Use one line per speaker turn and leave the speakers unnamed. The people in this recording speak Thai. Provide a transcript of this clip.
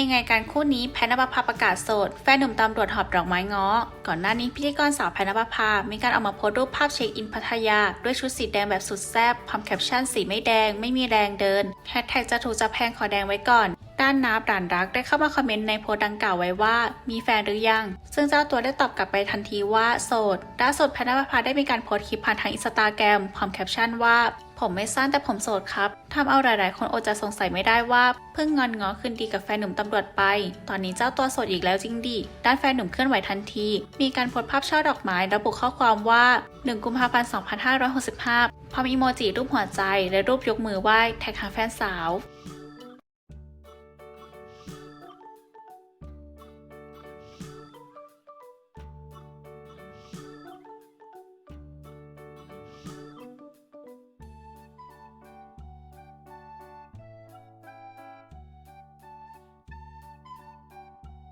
ยังไงการคู่นี้แพทนภพาประกาศโสด แฟนหนุ่มตำรวจหอบดอกไม้ง้อ ก่อนหน้านี้พิธีกรสาวแพทนภามีการออกมาโพสต์รูปภาพเช็คอินพัทยา ด้วยชุดสีแดงแบบสุดแซ่บพร้อมแคปชั่นสีไม่แดง ไม่มีแรงเดินแฮชแท็กจะถูกจะแพงขอแดงไว้ก่อน ด้านนาบด่านรักได้เข้ามาคอมเมนต์ในโพสต์ดังกล่าวไว้ว่า มีแฟนหรือยัง ซึ่งเจ้าตัวได้ตอบกลับไปทันทีว่าโสดล่าสุดแพทนภาได้มีการโพสต์คลิปผ่านทางอินสตาแกรมพร้อมแคปชั่นว่า ผมไม่สั้นแต่ผมโสดครับทำเอาหลาย ๆ คนอดจะสงสัยไม่ได้ว่าเพิ่งงอนง้อคืนดีกับแฟนหนุ่มตำรวจไป ตอนนี้เจ้าตัวโสดอีกแล้วจริงดิด้านแฟนหนุ่มเคลื่อนไหวทันที มีการโพสต์ภาพช่อดอกไม้ระบุข้อความว่า 1 กุมภาพันธ์ 2565พร้อมอีโมจิรูปหัวใจและรูปยกมือไหว้แท็กหาแฟนสาว